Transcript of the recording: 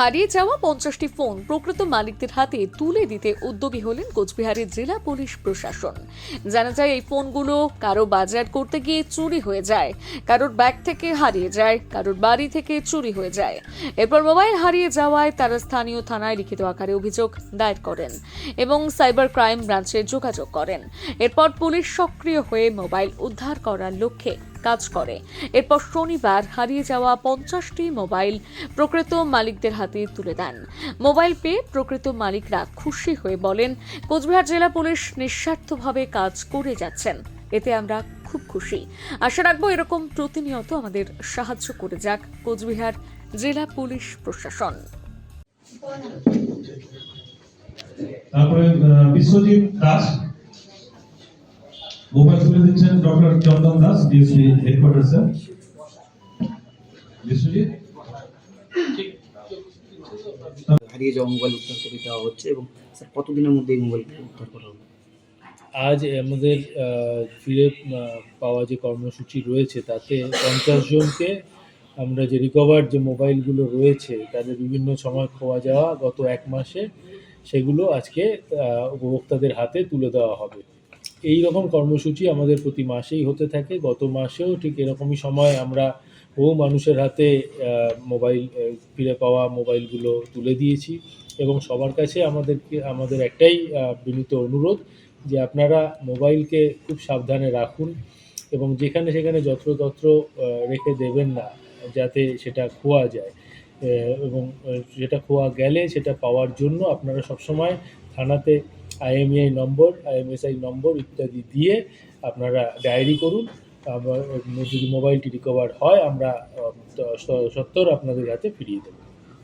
হারিয়ে যাওয়া পঞ্চাশটি ফোন প্রকৃত মালিকদের হাতে তুলে দিতে উদ্যোগী হলেন কোচবিহারের জেলা পুলিশ প্রশাসন। জানা যায়, এই ফোনগুলো কারও বাজার করতে গিয়ে চুরি হয়ে যায়, কারোর ব্যাগ থেকে হারিয়ে যায়, কারোর বাড়ি থেকে চুরি হয়ে যায়। এরপর মোবাইল হারিয়ে যাওয়ায় তারা স্থানীয় থানায় লিখিত আকারে অভিযোগ দায়ের করেন এবং সাইবার ক্রাইম ব্রাঞ্চে যোগাযোগ করেন। এরপর পুলিশ সক্রিয় হয়ে মোবাইল উদ্ধার করার লক্ষ্যে কাজ করে। এরপর শনিবার হারিয়ে যাওয়া পঞ্চাশটি মোবাইল প্রকৃত মালিকদের হাতে তুলে দেন। মোবাইল পেয়ে প্রকৃত মালিকরা খুশি হয়ে বলেন, কোচবিহার জেলা পুলিশ নিঃস্বার্থভাবে কাজ করে যাচ্ছেন। এতে আমরা খুব খুশি। আশা রাখব এরকম প্রতিনিয়ত আমাদের সাহায্য করে যাক কোচবিহার জেলা পুলিশ প্রশাসন। তারপরে বিশ্বজিৎ দাস মোবাইল তুলে দিচ্ছেন doctor Chandan Das DSP headquarter sir Biswajit হারিয়ে যাওয়া মোবাইল উদ্ধার করে দেওয়া হচ্ছে এবং স্যার কতদিনের মধ্যে এই মোবাইল উদ্ধার করা হবে? আজ আমাদের ফিরে পাওয়া যে কর্মসূচি রয়েছে তাতে পঞ্চাশ জনকে আমরা যে রিকভার যে মোবাইলগুলো রয়েছে তাদের বিভিন্ন সময় খোয়া যাওয়া গত এক মাসে সেগুলো আজকে উপভোক্তাদের হাতে তুলে দেওয়া হবে। এই রকম কর্মসূচি আমাদের প্রতি মাসেই হতে থাকে। গত মাসেও ঠিক এরকমই সময় আমরা বহু মানুষের হাতে মোবাইল ফিরে পাওয়া মোবাইলগুলো তুলে দিয়েছি এবং সবার কাছে আমাদেরকে, আমাদের একটাই বিনীত অনুরোধ যে আপনারা মোবাইলকে খুব সাবধানে রাখুন এবং যেখানে সেখানে যত্রতত্র রেখে দেবেন না যাতে সেটা খোয়া যায়। এবং সেটা খোয়া গেলে সেটা পাওয়ার জন্য আপনারা সবসময় থানাতে আইএমইআই নম্বর আইএমএসআই নম্বর ইত্যাদি দিয়ে আপনারা ডায়েরি করুন। যদি মোবাইলটি রিকভার হয়, আমরা সত্তর আপনাদের হাতে ফিরিয়ে দেবো।